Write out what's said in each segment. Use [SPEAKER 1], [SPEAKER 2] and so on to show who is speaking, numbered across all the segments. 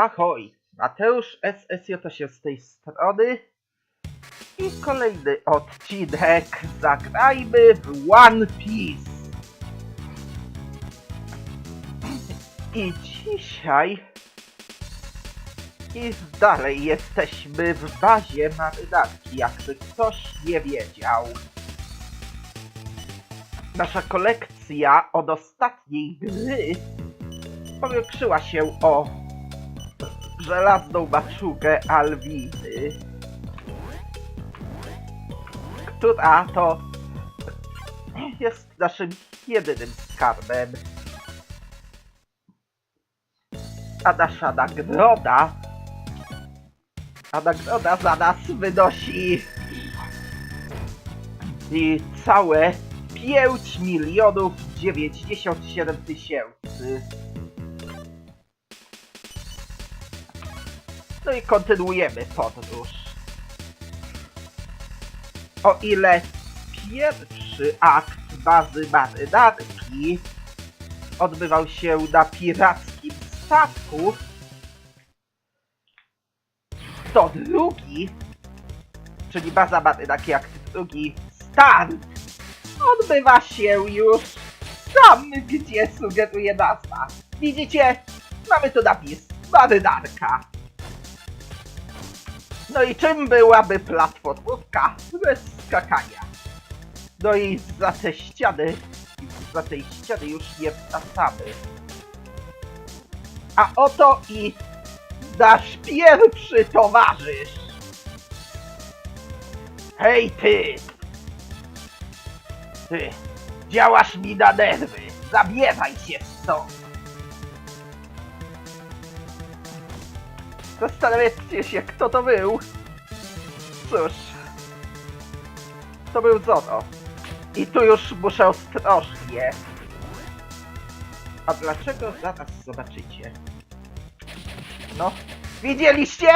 [SPEAKER 1] Ahoj, Mateusz SSJ się z tej strony i kolejny odcinek Zagrajmy w One Piece. I dzisiaj i dalej jesteśmy w bazie marynarki, jakby ktoś nie wiedział. Nasza kolekcja od ostatniej gry powiększyła się o żelazną maczugę Alwiny, która to jest naszym jedynym skarbem. A nasza nagroda, a nagroda za nas wynosi i całe 5 milionów 97 tysięcy. No i kontynuujemy podróż. O ile pierwszy akt bazy marynarki odbywał się na pirackim statku, to drugi, czyli baza marynarki akt drugi, start, odbywa się już tam, gdzie sugeruje nazwa. Widzicie? Mamy tu napis marynarka. No i czym byłaby platformówka bez skakania? No i za te ściany, za tej ściany już nie wracamy. A oto i nasz pierwszy towarzysz. Hej ty! Ty, działasz mi na nerwy. Zabieraj się stąd. Zastanawiacie się, kto to był? Cóż, to był Zono. I tu już muszę ostrożnie. A dlaczego zaraz zobaczycie? No, widzieliście?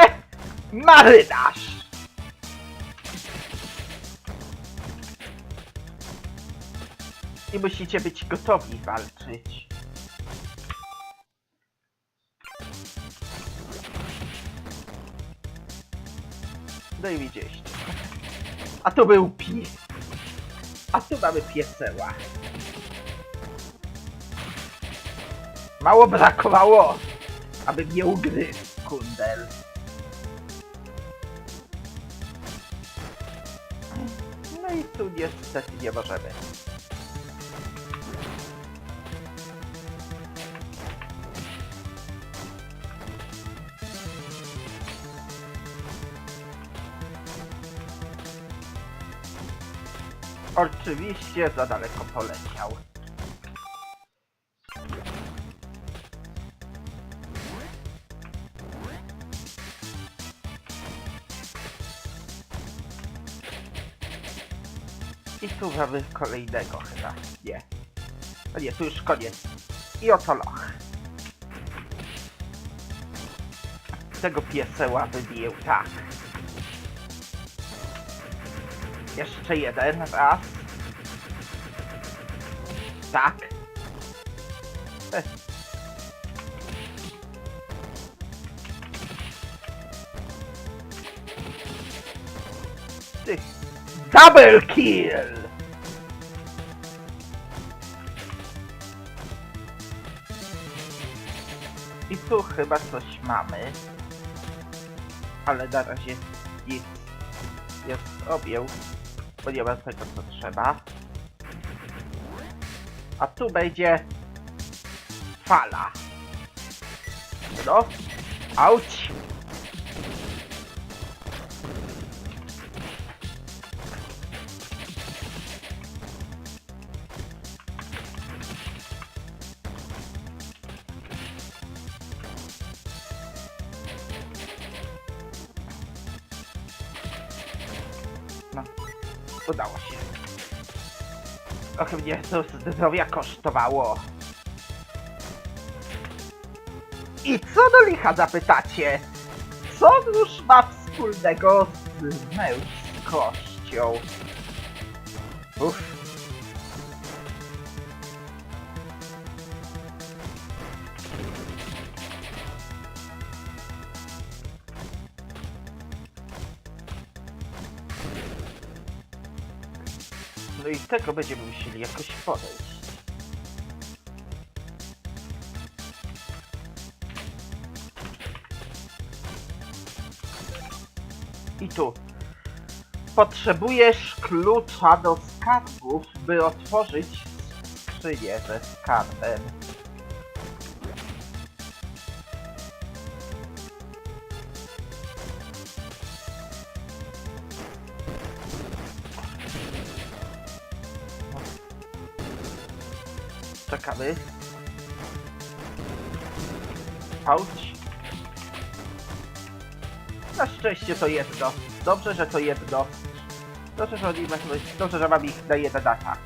[SPEAKER 1] Marynarz! I musicie być gotowi walczyć. No i widzieliście. A tu był pi. A tu mamy pieseła. Mało brakowało, aby mnie ugryzł, kundel. No i tu niestety nie możemy. Oczywiście za daleko poleciał. I tu mamy kolejnego chyba. Nie. A nie, tu już koniec. I oto loch. Tego pieseła wybiję tak. Jeszcze jeden raz. Tak. E. Ty. Double kill! I tu chyba coś mamy. Ale na razie nic jest objął, ma tego co trzeba. A tu będzie fala. No, auć. Udało się. Trochę mnie to zdrowia kosztowało. I co do licha zapytacie? Co już ma wspólnego z męskością? Uff. I tego będziemy musieli jakoś podejść. I tu. Potrzebujesz klucza do skarbów, by otworzyć skrzynię ze skarbem. Czekamy. Auć. Na szczęście to jedno. Dobrze, że to jedno. Dobrze, że oni mają, dobrze, że mam ich na jeden atak.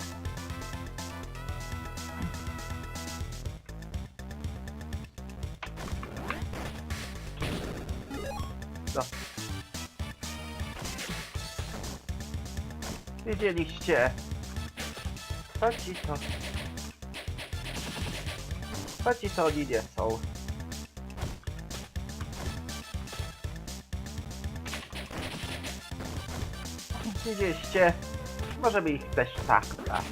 [SPEAKER 1] No. Wiedzieliście. Chodzi to. Chodzi to oni nie są. Wiedzieliście. Możemy ich też tak brać.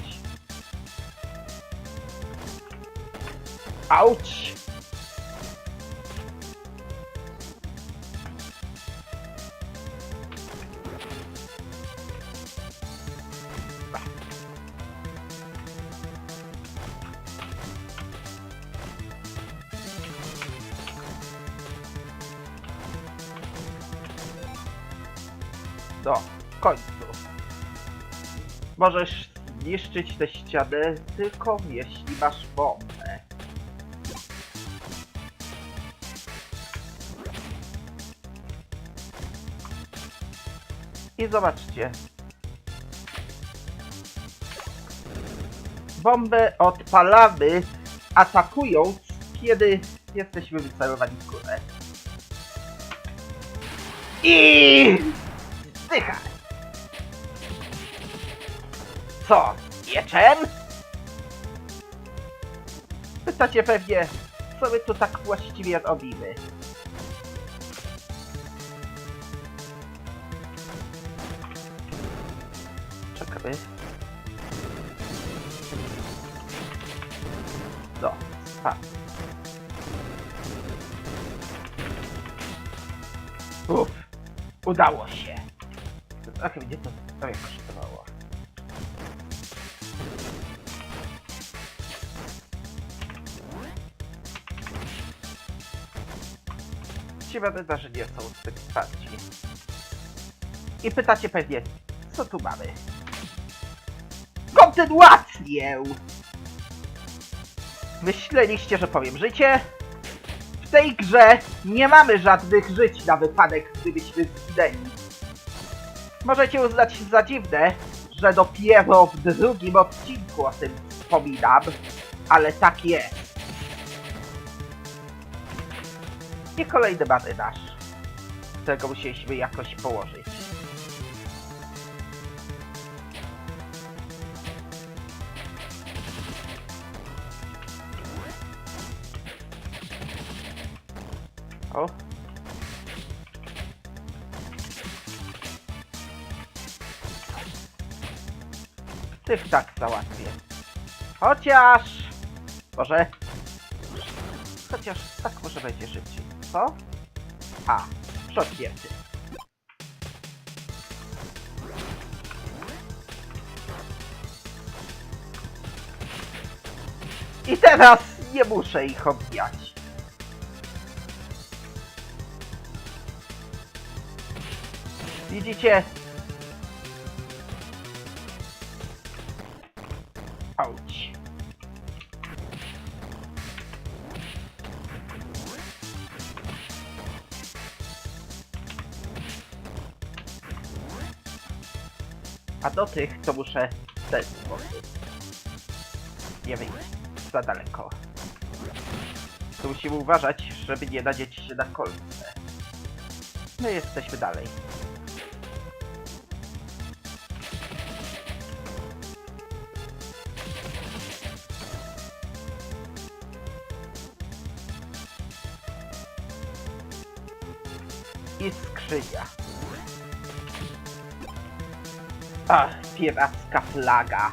[SPEAKER 1] Auć! Do końcu. Możesz zniszczyć tę ścianę tylko jeśli masz bombę. I zobaczcie. Bombę odpalamy atakując, kiedy jesteśmy wycelowani w górę. I zdychaj! Co? Mieczem? Pytacie pewnie, co my tu tak właściwie robimy? Czekamy. No, a. Uff, udało się. Trochę mnie to trochę kosztowało. Ci że nie są zbyt twardzi. I pytacie pewnie, co tu mamy? Kontynuację! Myśleliście, że powiem życie? W tej grze nie mamy żadnych żyć na wypadek, gdybyśmy zginęli. Możecie uznać za dziwne, że dopiero w drugim odcinku o tym wspominam, ale tak jest. I kolejny marynarz, którego musieliśmy jakoś położyć. O. Tych tak załatwię. Chociaż... Może... Chociaż tak może będzie szybciej. Co? A, przodkiewcy. I teraz nie muszę ich obijać. Widzicie? Do tych to muszę ten. Nie wyjść za daleko. Tu musimy uważać, żeby nie nadzieć się na kolce. My jesteśmy dalej. I skrzynia. Ach, piracka flaga.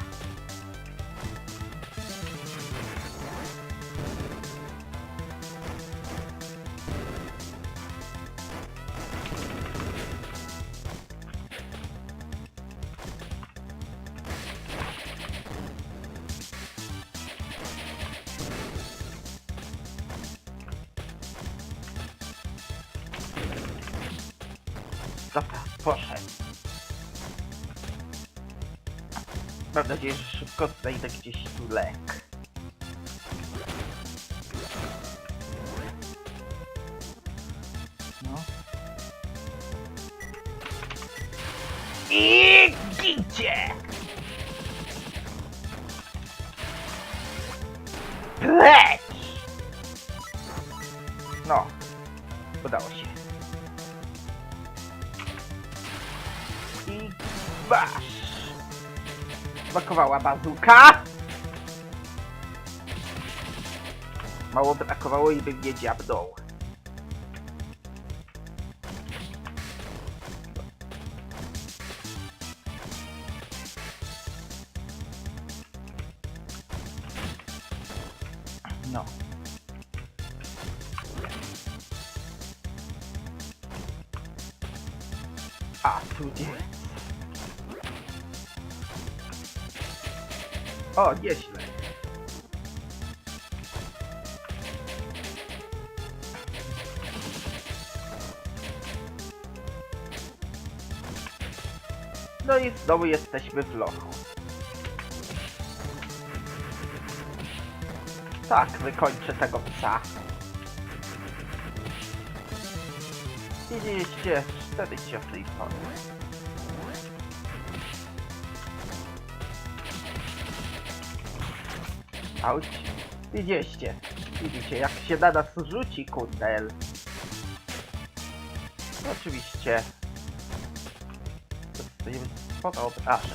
[SPEAKER 1] Szybko znajdę gdzieś tu lek. No. I gincie! Precz! Smakowała bazuka. Mało brakowało i bym nie dziabnął. No. A, tu jest. O, nieźle. No i znowu jesteśmy w lochu. Tak, wykończę tego psa. Widzieliście, cztery ciepłej formy. Auć. Widzieliście. Widzicie, jak się na nas kundel. Oczywiście. Dostaniemy spoko. A, 6.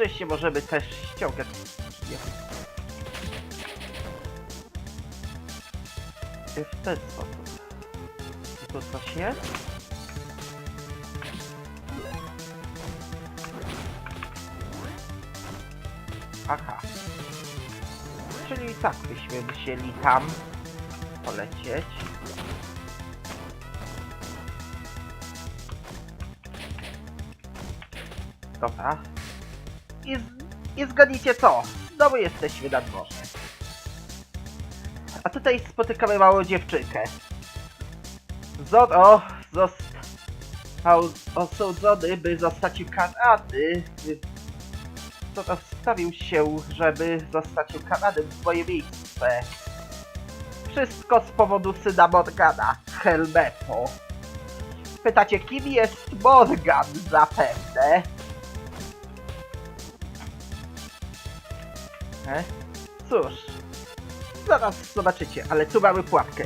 [SPEAKER 1] szczęście możemy też ściągać. w ten sposób. I tu coś jest? Aha. Czyli tak byśmy musieli tam polecieć. Dobra. I, I zgadnijcie co? Znowu jesteśmy na dworze. A tutaj spotykamy małą dziewczynkę. Zoro został osądzony, by zostać ukarany. Zoro wstawił się, żeby zostać ukaranym w moje miejsce. Wszystko z powodu syna Morgana, Helmepo. Pytacie, kim jest Morgan zapewne? E? Cóż, zaraz zobaczycie, ale tu mamy pułapkę.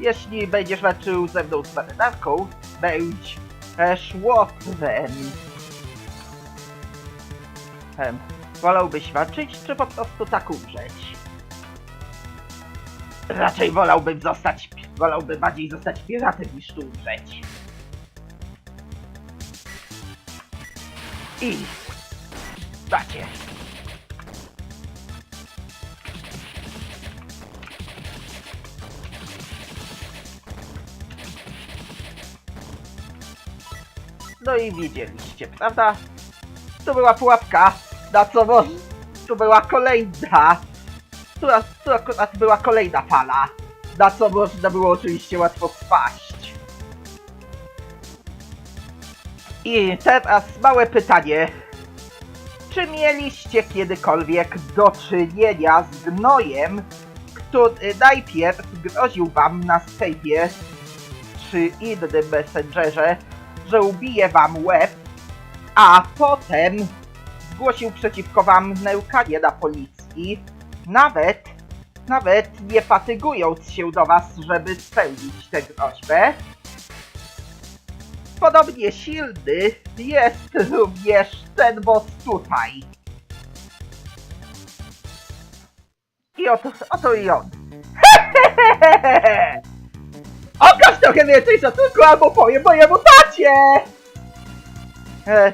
[SPEAKER 1] Jeśli będziesz walczył ze mną z marynarką, bądź e, szłotrem. Em, wolałbyś walczyć, czy po prostu tak umrzeć? Raczej wolałbym zostać, wolałbym bardziej zostać piratem niż tu umrzeć. I... Dacie. No i widzieliście, prawda? Tu była pułapka, na co mo... Tu była kolejna. Tu, tu akurat była kolejna fala, na co można było oczywiście łatwo wpaść. I teraz małe pytanie. Czy mieliście kiedykolwiek do czynienia z gnojem, który najpierw groził wam na Skype'ie czy innym messengerze, że ubije wam łeb, a potem zgłosił przeciwko wam neukanie na policji, nawet, nawet nie fatygując się do was, żeby spełnić tę groźbę? Podobnie silny jest również ten boss tutaj. I oto, oto i on. Okaż trochę więcej szacunku albo powiem mojemu tacie! E,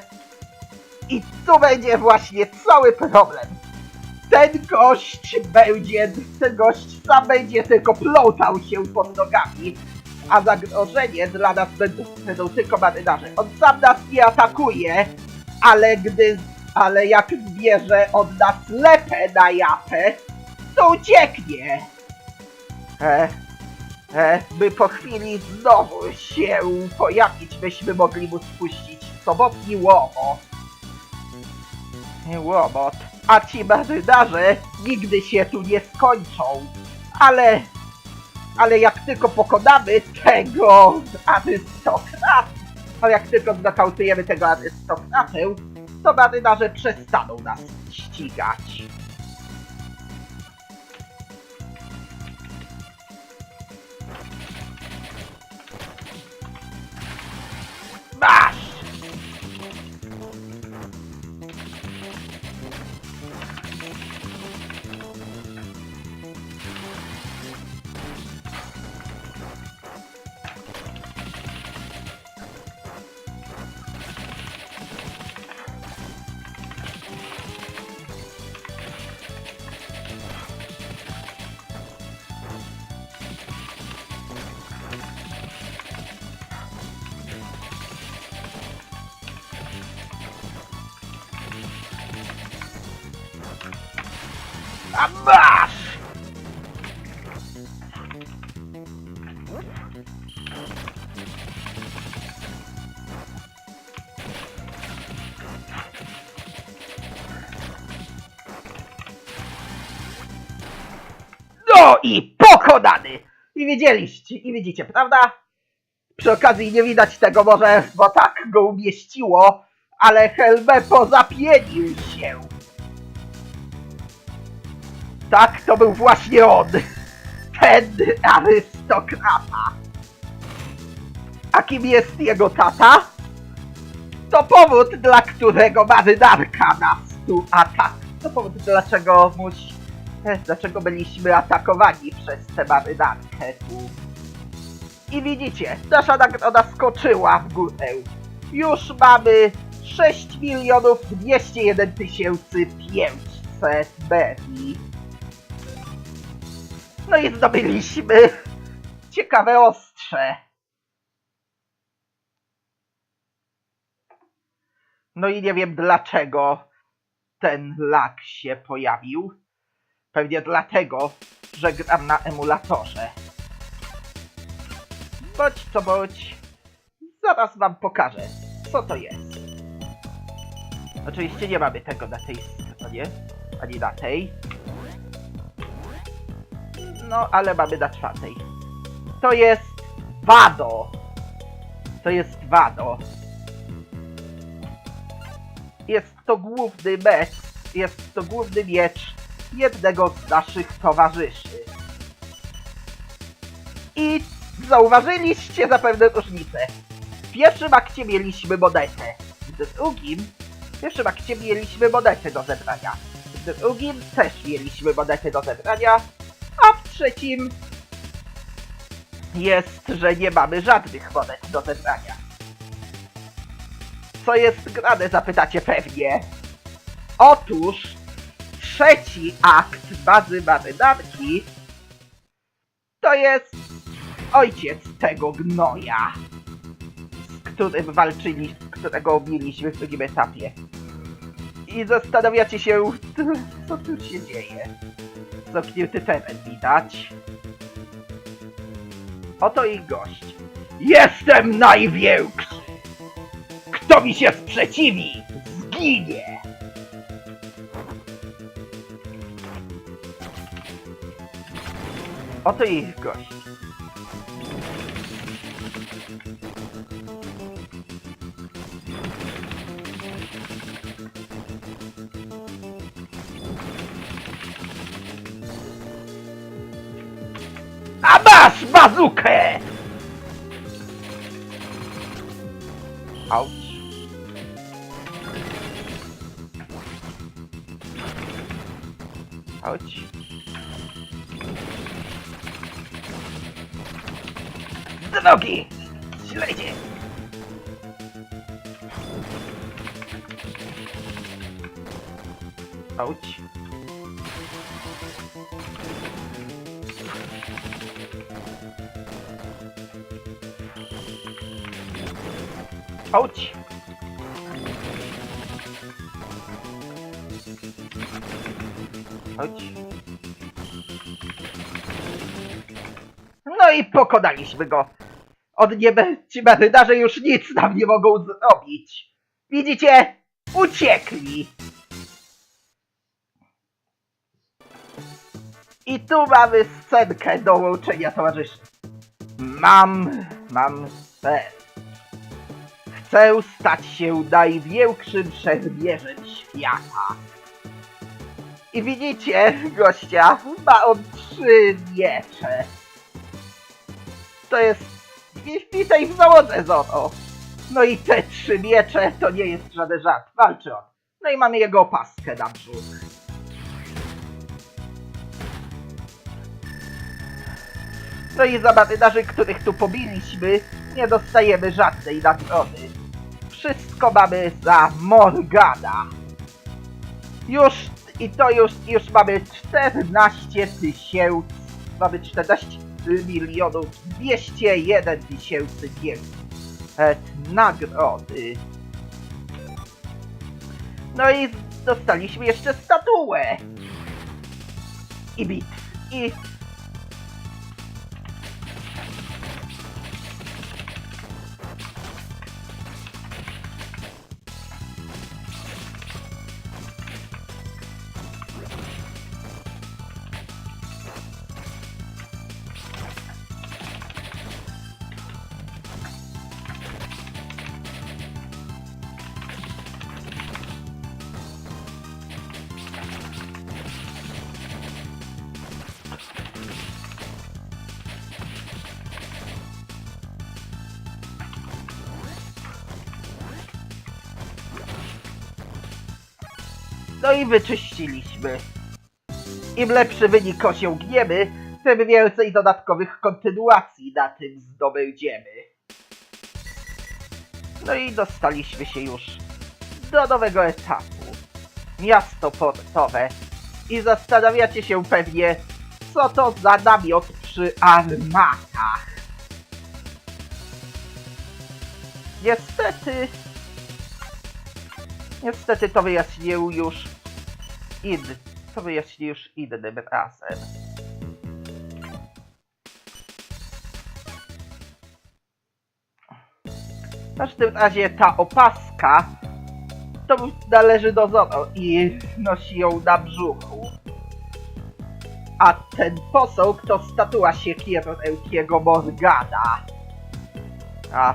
[SPEAKER 1] I tu będzie właśnie cały problem. Ten gość będzie, ten gość sam będzie tylko plątał się pod nogami, a zagrożenie dla nas będą, będą tylko marynarze. On sam nas nie atakuje, ale gdy, ale jak zbierze od nas lepę na japę, to ucieknie. E, by po chwili znowu się pojawić, byśmy mogli mu spuścić sobotni łomot. Łomot. A ci marynarze nigdy się tu nie skończą. Ale... Ale jak tylko pokonamy tego arystokrata, ale jak tylko znokautujemy tego arystokratę, to marynarze przestaną nas ścigać. Masz! No i pokonany! I widzieliście, i widzicie, prawda? Przy okazji nie widać tego może, bo tak go umieściło, ale Helmepo zapienił się. Tak, to był właśnie on. Ten arystokrata. A kim jest jego tata? To powód, dla którego marynarka nas tu atak. To powód, dlaczego musi... eh, Dlaczego byliśmy atakowani przez tę marynarkę tu. I widzicie, nasza nagroda skoczyła w górę. Już mamy 6 milionów 201 tysięcy 500 berli. No i zdobyliśmy ciekawe ostrze. No i nie wiem dlaczego ten lag się pojawił. Pewnie dlatego, że gram na emulatorze. Bądź co bądź, zaraz wam pokażę, co to jest. Oczywiście nie mamy tego na tej stronie, ani na tej. No, ale mamy na czwartej. To jest Wado. To jest Wado. Jest to główny mecz, jest to główny miecz jednego z naszych towarzyszy. I zauważyliście zapewne różnicę. W pierwszym akcie mieliśmy monetę, w drugim, w pierwszym akcie mieliśmy monetę do zebrania. W drugim też mieliśmy monetę do zebrania, trzecim jest, że nie mamy żadnych monet do zebrania. Co jest grane, zapytacie pewnie. Otóż trzeci akt bazy marynarki to jest ojciec tego gnoja, z którym walczyli, którego mieliśmy w drugim etapie. I zastanawiacie się, co tu się dzieje. Zamknięty teren widać. Oto ich gość. Jestem największy! Kto mi się sprzeciwi, zginie! Oto ich gość. Bazukę! Auć. Auć. Do nogi! Śledzie! Auć. Auć. Auć. No i pokonaliśmy go. Od niebe ci marynarze już nic nam nie mogą zrobić. Widzicie? Uciekli. I tu mamy scenkę dołączenia towarzyszy. Mam, mam sen. Chcę stać się największym szermierzem świata. I widzicie, gościa, ma on trzy miecze. To jest... Witaj w załodze, Zono. No i te trzy miecze to nie jest żaden żart. Walczy on. No i mamy jego opaskę na brzuch. No i za marynarzy, których tu pobiliśmy, nie dostajemy żadnej nagrody. Wszystko mamy za Morgana. Już, i to już, już mamy 14 tysięcy, mamy 14 milionów 201 tysięcy pięćset nagrody. No i dostaliśmy jeszcze statuę. I bit. I No i wyczyściliśmy. Im lepszy wynik osiągniemy, tym więcej dodatkowych kontynuacji na tym zdobędziemy. No i dostaliśmy się już do nowego etapu. Miasto portowe. I zastanawiacie się pewnie, co to za namiot przy armatach. Niestety, Niestety to wyjaśnił już inny. To wyjaśnił już innym razem. W każdym razie ta opaska to należy do Zoro i nosi ją na brzuchu. A ten posąg to statua siekiery Ełkiego Morgana. A,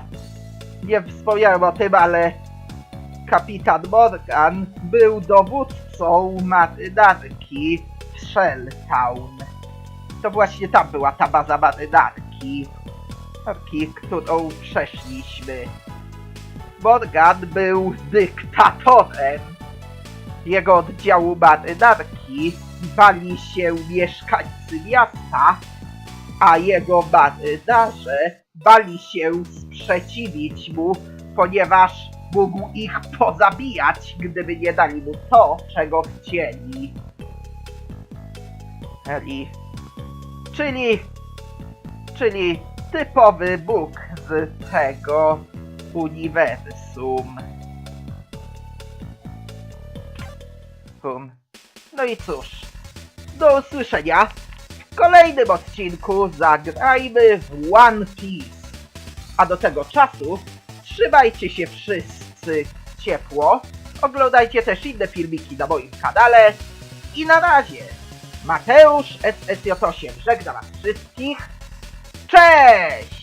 [SPEAKER 1] nie wspomniałem o tym, ale kapitan Morgan był dowódcą marynarki w Shelltown. To właśnie tam była ta baza marynarki, którą przeszliśmy. Morgan był dyktatorem. Jego oddziału marynarki bali się mieszkańcy miasta, a jego marynarze bali się sprzeciwić mu, ponieważ mógł ich pozabijać, gdyby nie dali mu to, czego chcieli. Eli. Czyli, czyli typowy Bóg z tego uniwersum. Hum. No i cóż, do usłyszenia w kolejnym odcinku zagrajmy w One Piece. A do tego czasu trzymajcie się wszyscy ciepło, oglądajcie też inne filmiki na moim kanale i na razie Mateusz SSJ8 żegna was wszystkich, cześć!